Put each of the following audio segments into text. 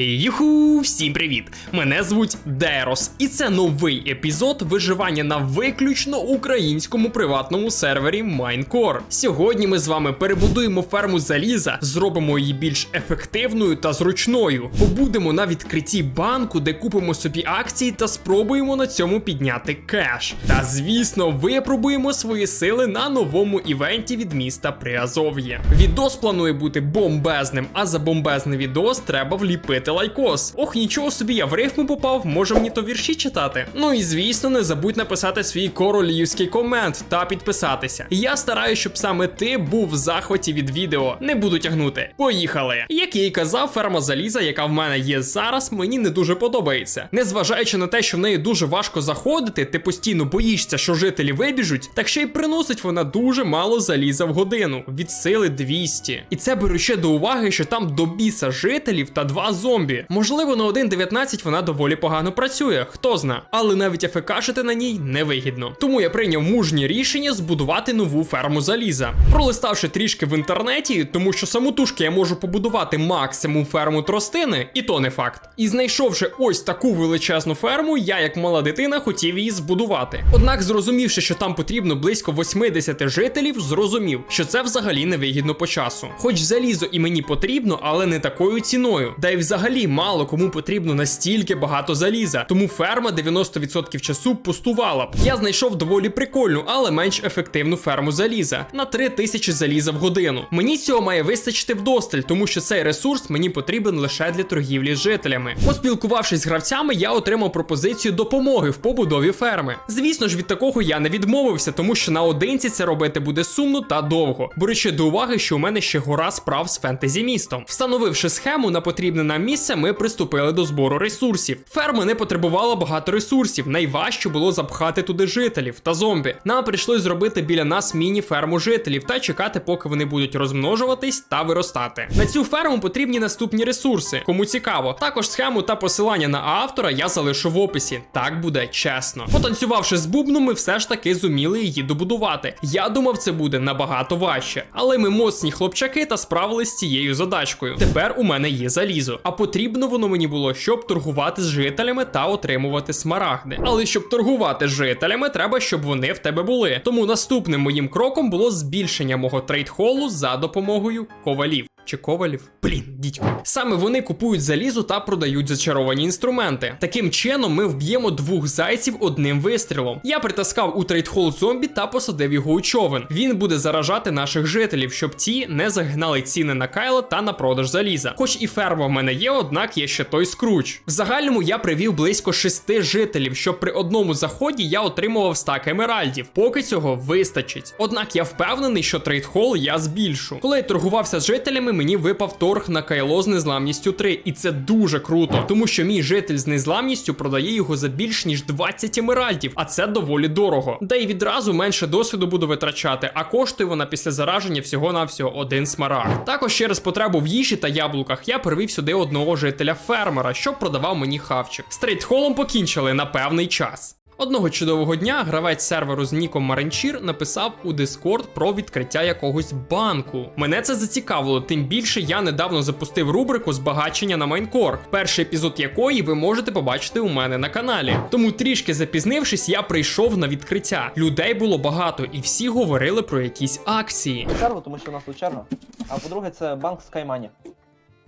Юху, всім привіт! Мене звуть Дерос, і це новий епізод виживання на виключно українському приватному сервері Майнкор. Сьогодні ми з вами перебудуємо ферму заліза, зробимо її більш ефективною та зручною. Побудемо на відкритті банку, де купимо собі акції та спробуємо на цьому підняти кеш. Та звісно, випробуємо свої сили на новому івенті від міста Приазов'я. Відос планує бути бомбезним, а за бомбезний відос треба вліпити лайкос. Ох, нічого собі, я в рифму попав, може мені то вірші читати. Ну і звісно, не забудь написати свій королівський комент та підписатися. Я стараюсь, щоб саме ти був в захваті від відео. Не буду тягнути. Поїхали! Як я і казав, ферма заліза, яка в мене є зараз, мені не дуже подобається. Незважаючи на те, що в неї дуже важко заходити, ти постійно боїшся, що жителі вибіжуть, так ще й приносить вона дуже мало заліза в годину від сили 200. І це беру ще до уваги, що там до біса жителів та два зомбі. Можливо, на 1.19 вона доволі погано працює, хто зна, але навіть АФКшити на ній невигідно. Тому я прийняв мужнє рішення збудувати нову ферму заліза. Пролиставши трішки в інтернеті, тому що самотужки я можу побудувати максимум ферму тростини, і то не факт. І знайшовши ось таку величезну ферму, я, як мала дитина, хотів її збудувати. Однак, зрозумівши, що там потрібно близько 80 жителів, зрозумів, що це взагалі невигідно по часу. Хоч залізо і мені потрібно, але не такою ціною. Да й взагалі мало кому потрібно настільки багато заліза, тому ферма 90% часу пустувала б. Я знайшов доволі прикольну, але менш ефективну ферму заліза на 3000 заліза в годину. Мені цього має вистачити вдосталь, тому що цей ресурс мені потрібен лише для торгівлі з жителями. Поспілкувавшись з гравцями, я отримав пропозицію допомоги в побудові ферми. Звісно ж, від такого я не відмовився, тому що наодинці це робити буде сумно та довго. Беручи до уваги, що у мене ще гора справ з фентезі містом. Встановивши схему на потрібне нам місце, ми приступили до збору ресурсів. Ферма не потребувала багато ресурсів. Найважче було запхати туди жителів та зомбі. Нам прийшлось зробити біля нас міні-ферму жителів та чекати, поки вони будуть розмножуватись та виростати. На цю ферму потрібні наступні ресурси. Кому цікаво, також схему та посилання на автора я залишу в описі. Так буде чесно. Потанцювавши з бубном, ми все ж таки зуміли її добудувати. Я думав, це буде набагато важче, але ми моцні хлопчаки та справились з цією задачкою. Тепер у мене є залізо, а потрібно воно мені було, щоб торгувати з жителями та отримувати смарагди. Але щоб торгувати з жителями, треба, щоб вони в тебе були. Тому наступним моїм кроком було збільшення мого трейдхолу за допомогою ковалів. Чи ковалів? Блін, дідько. Саме вони купують залізо та продають зачаровані інструменти. Таким чином, ми вб'ємо двох зайців одним вистрілом. Я притаскав у трейдхол зомбі та посадив його у човен. Він буде заражати наших жителів, щоб ті не загнали ціни на кайло та на продаж заліза. Хоч і ферма в мене є, однак є ще той скруч. В загальному я привів близько шести жителів, щоб при одному заході я отримував стак емеральдів. Поки цього вистачить. Однак я впевнений, що трейдхол я збільшу. Коли я торгувався з жителями, мені випав торг на кайло з незламністю 3, і це дуже круто, тому що мій житель з незламністю продає його за більш ніж 20 емеральдів, а це доволі дорого. Да й відразу менше досвіду буду витрачати, а коштує вона після зараження всього-навсього один смарагд. Також через потребу в їжі та яблуках я привів сюди одного жителя фермера, що продавав мені хавчик. З трейдхолом покінчили на певний час. Одного чудового дня гравець серверу з Ніком Маренчір написав у Discord про відкриття якогось банку. Мене це зацікавило, тим більше я недавно запустив рубрику збагачення на Майнкор, перший епізод якої ви можете побачити у мене на каналі. Тому трішки запізнившись, я прийшов на відкриття. Людей було багато, і всі говорили про якісь акції. чергу, тому що у нас тут черга. А по-друге, це банк SkyMoney.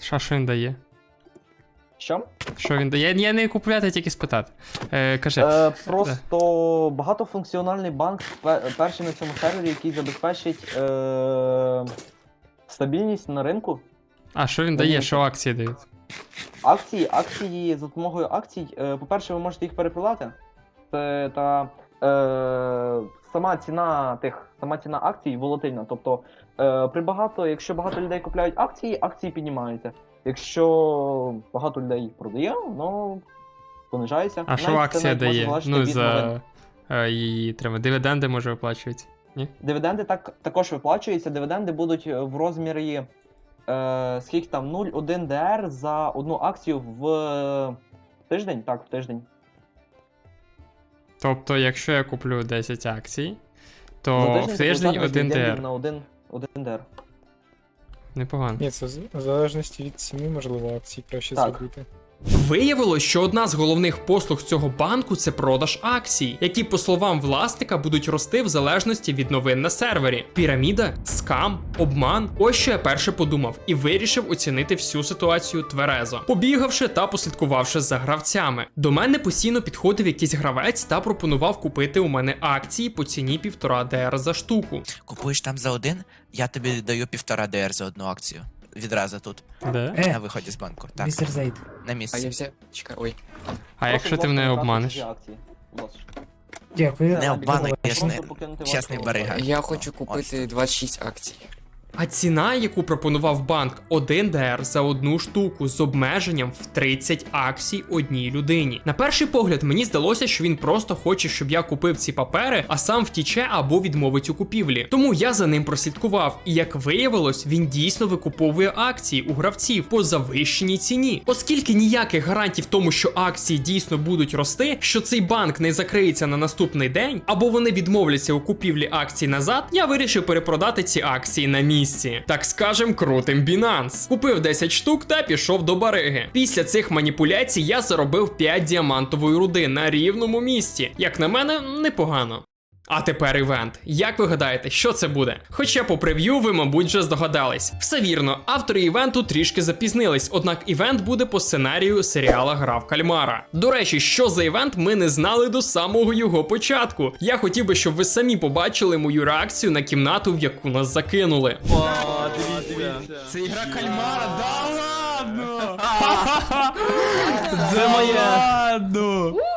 Що що він дає? Що? Що він дає? Я не купувати, тільки спитати. Е, кажи. Е, просто багатофункціональний банк, пе- перший на цьому сервері, який забезпечить е, стабільність на ринку. А що він дає? Що акції дають? Акції, акції за допомогою акцій. Е, по-перше, ви можете їх перепродати. Це та е, сама ціна тих, сама ціна акцій волатильна. Тобто, е, при багато, якщо багато людей купляють акції, акції піднімаються. Якщо багато людей їх продає, ну понижається. А що акція дає? Ну, за е, її треба. Дивіденди може виплачують. Дивіденди так, також виплачуються. Дивіденди будуть е, в розмірі е, скільки там 0,1 ДР за одну акцію в е, тиждень. Так, в тиждень. Тобто, якщо я куплю 10 акцій, За то в тиждень 1 дивідендів ДР. На один, один ДР. Непогано. Ні, це в залежності від ціни, можливо, акцій краще Так. зробити. Виявилось, що одна з головних послуг цього банку це продаж акцій, які, по словам власника, будуть рости в залежності від новин на сервері. Піраміда, скам, обман. Ось що я перше подумав і вирішив оцінити всю ситуацію тверезо, побігавши та послідкувавши за гравцями. До мене постійно підходив якийсь гравець та пропонував купити у мене акції по ціні півтора ДР за штуку. Купуєш там за один, я тобі даю півтора ДР за одну акцію. Відразу тут, Де? на Е, виході з банку. Так, містер Зейд. на А я місці. взяв. Чекай, ой. А якщо ти мене обманеш? Дякую. Не обмануй, я ж не чесний барига. Я хочу купити 26 акцій. А ціна, яку пропонував банк, 1 ДР за одну штуку з обмеженням в 30 акцій одній людині. На перший погляд мені здалося, що він просто хоче, щоб я купив ці папери, а сам втіче або відмовить у купівлі. Тому я за ним прослідкував, і як виявилось, він дійсно викуповує акції у гравців по завищеній ціні. Оскільки ніяких гарантій в тому, що акції дійсно будуть рости, що цей банк не закриється на наступний день, або вони відмовляться у купівлі акцій назад, я вирішив перепродати ці акції на місці. Так скажем, крутим Binance. Купив 10 штук та пішов до бариги. Після цих маніпуляцій я заробив 5 діамантової руди на рівному місці. Як на мене, непогано. А тепер івент. Як ви гадаєте, що це буде? Хоча по прев'ю ви, мабуть, вже здогадались. Все вірно, автори івенту трішки запізнились, однак івент буде по сценарію серіала Гра в Кальмара. До речі, що за івент ми не знали до самого його початку. Я хотів би, щоб ви самі побачили мою реакцію на кімнату, в яку нас закинули. Це ігра Кальмара, да ладно! Це моя!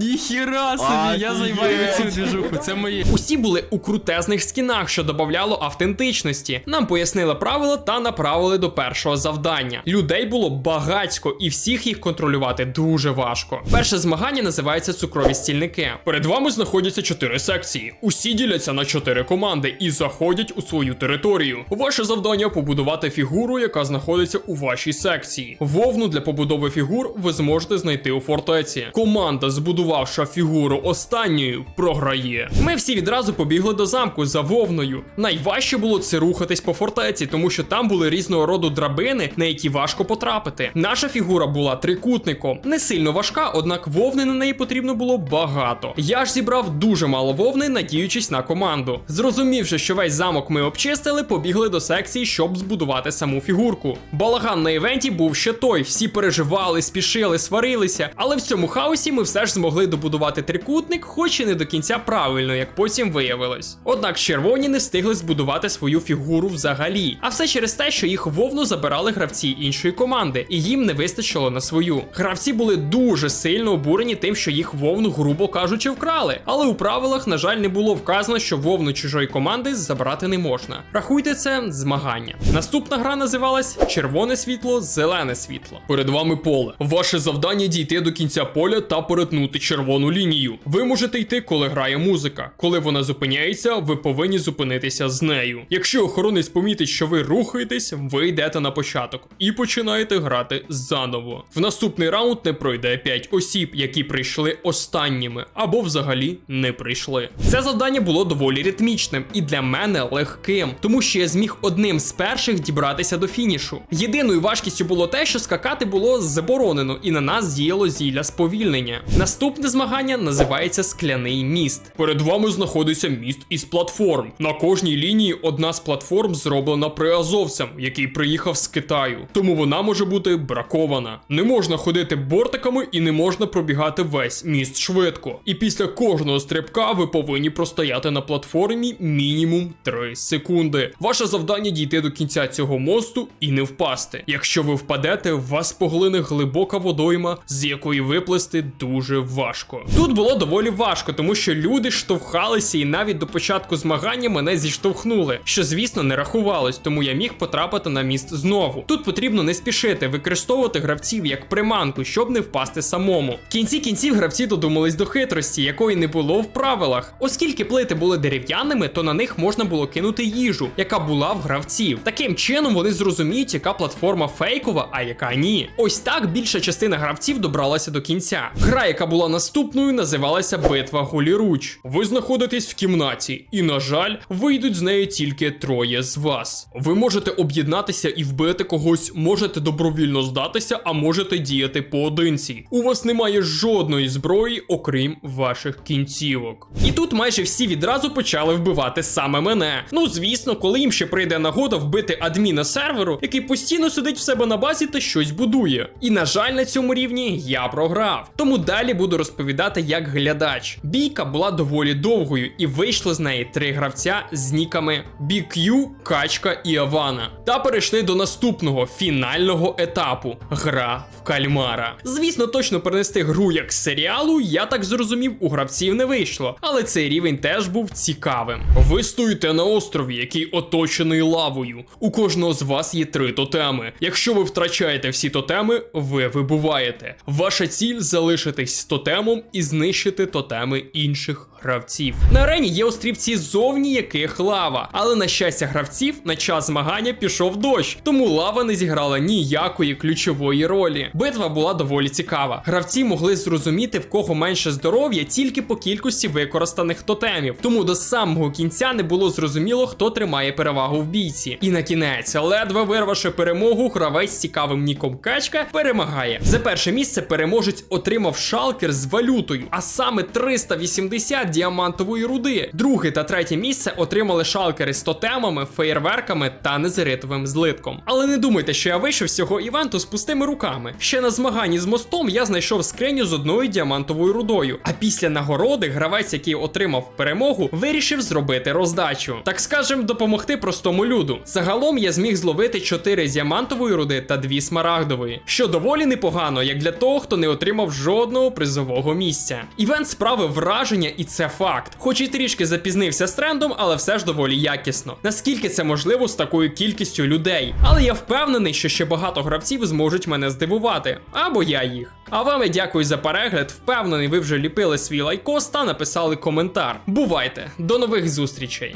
Ніхіра собі, я займаю цю двіжуху. Це мої. Усі були у крутезних скінах, що додавало автентичності. Нам пояснили правила та направили до першого завдання. Людей було багацько, і всіх їх контролювати дуже важко. Перше змагання називається цукрові стільники. Перед вами знаходяться чотири секції. Усі діляться на чотири команди і заходять у свою територію. Ваше завдання побудувати фігуру, яка знаходиться у вашій секції. Вовну для побудови фігур ви зможете знайти у фортеці. Команда, збудувавши фігуру останньою, програє. Ми всі відразу побігли до замку за вовною. Найважче було це рухатись по фортеці, тому що там були різного роду драбини, на які важко потрапити. Наша фігура була трикутником, не сильно важка, однак вовни на неї потрібно було багато. Я ж зібрав дуже мало вовни, надіючись на команду. Зрозумівши, що весь замок ми обчистили, побігли до секції, щоб збудувати саму фігурку. Балаган на івенті був ще той, всі переживали, спішили, сварилися, але в цьому хаосі ми все ж змогли добудувати трикутник, хоч і не до кінця правильно, як потім виявилось. Однак червоні не встигли збудувати свою фігуру взагалі. А все через те, що їх вовну забирали гравці іншої команди, і їм не вистачило на свою. Гравці були дуже сильно обурені тим, що їх вовну, грубо кажучи, вкрали. Але у правилах, на жаль, не було вказано, що вовну чужої команди забрати не можна. Рахуйте це змагання. Наступна гра називалась Червоне світло, зелене світло. Перед вами поле. Ваше завдання дійти до кінця поля та перетнути червону лінію. Ви можете йти, коли грає музика. Коли вона зупиняється, ви повинні зупинитися з нею. Якщо охоронець помітить, що ви рухаєтесь, ви йдете на початок і починаєте грати заново. В наступний раунд не пройде 5 осіб, які прийшли останніми або взагалі не прийшли. Це завдання було доволі ритмічним і для мене легким, тому що я зміг одним з перших дібратися до фінішу. Єдиною важкістю було те, що скакати було заборонено, і на нас діяло зілля сповільнення. Наступне змагання називається Скляний міст. Перед вами знаходиться міст із платформ. На кожній лінії одна з платформ зроблена приазовцем, який приїхав з Китаю. Тому вона може бути бракована. Не можна ходити бортиками і не можна пробігати весь міст швидко. І після кожного стрибка ви повинні простояти на платформі мінімум 3 секунди. Ваше завдання дійти до кінця цього мосту і не впасти. Якщо ви впадете, вас поглине глибока водойма, з якої виплисти дуже важко. Тут було доволі важко, тому що люди штовхалися і навіть до початку змагання мене зіштовхнули, що звісно не рахувалось, тому я міг потрапити на міст знову. Тут потрібно не спішити, використовувати гравців як приманку, щоб не впасти самому. В кінці кінців гравці додумались до хитрості, якої не було в правилах. Оскільки плити були дерев'яними, то на них можна було кинути їжу, яка була в гравців. Таким чином вони зрозуміють, яка платформа фейкова, а яка ні. Ось так більша частина гравців добралася до кінця. Гра, яка була була наступною, називалася битва голіруч. Ви знаходитесь в кімнаті, і, на жаль, вийдуть з неї тільки троє з вас. Ви можете об'єднатися і вбити когось, можете добровільно здатися, а можете діяти поодинці. У вас немає жодної зброї, окрім ваших кінцівок. І тут майже всі відразу почали вбивати саме мене. Ну звісно, коли їм ще прийде нагода вбити адміна серверу, який постійно сидить в себе на базі та щось будує. І на жаль, на цьому рівні я програв. Тому далі буду розповідати як глядач. Бійка була доволі довгою, і вийшло з неї три гравця з ніками BQ, Качка і Авана. Та перейшли до наступного фінального етапу гра в кальмара. Звісно, точно перенести гру як серіалу, я так зрозумів, у гравців не вийшло, але цей рівень теж був цікавим. Ви стоїте на острові, який оточений лавою. У кожного з вас є три тотеми. Якщо ви втрачаєте всі тотеми, ви вибуваєте. Ваша ціль залишитись тотемом і знищити тотеми інших гравців. На арені є острівці зовні яких лава, але на щастя гравців на час змагання пішов дощ, тому лава не зіграла ніякої ключової ролі. Битва була доволі цікава. Гравці могли зрозуміти, в кого менше здоров'я тільки по кількості використаних тотемів. Тому до самого кінця не було зрозуміло, хто тримає перевагу в бійці. І на кінець, ледве вирвавши перемогу, гравець з цікавим ніком качка перемагає. За перше місце переможець отримав шалкер з валютою, а саме 380 діамантової руди. Друге та третє місце отримали шалкери з тотемами, феєрверками та незеритовим злитком. Але не думайте, що я вийшов з цього івенту з пустими руками. Ще на змаганні з мостом я знайшов скриню з одною діамантовою рудою. А після нагороди гравець, який отримав перемогу, вирішив зробити роздачу. Так скажем, допомогти простому люду. Загалом я зміг зловити 4 діамантової руди та 2 смарагдової, що доволі непогано, як для того, хто не отримав жодного призового місця. Івент справив враження, і це факт. Хоч і трішки запізнився з трендом, але все ж доволі якісно. Наскільки це можливо з такою кількістю людей? Але я впевнений, що ще багато гравців зможуть мене здивувати, або я їх. А вам я дякую за перегляд. Впевнений, ви вже ліпили свій лайкос та написали коментар. Бувайте, до нових зустрічей!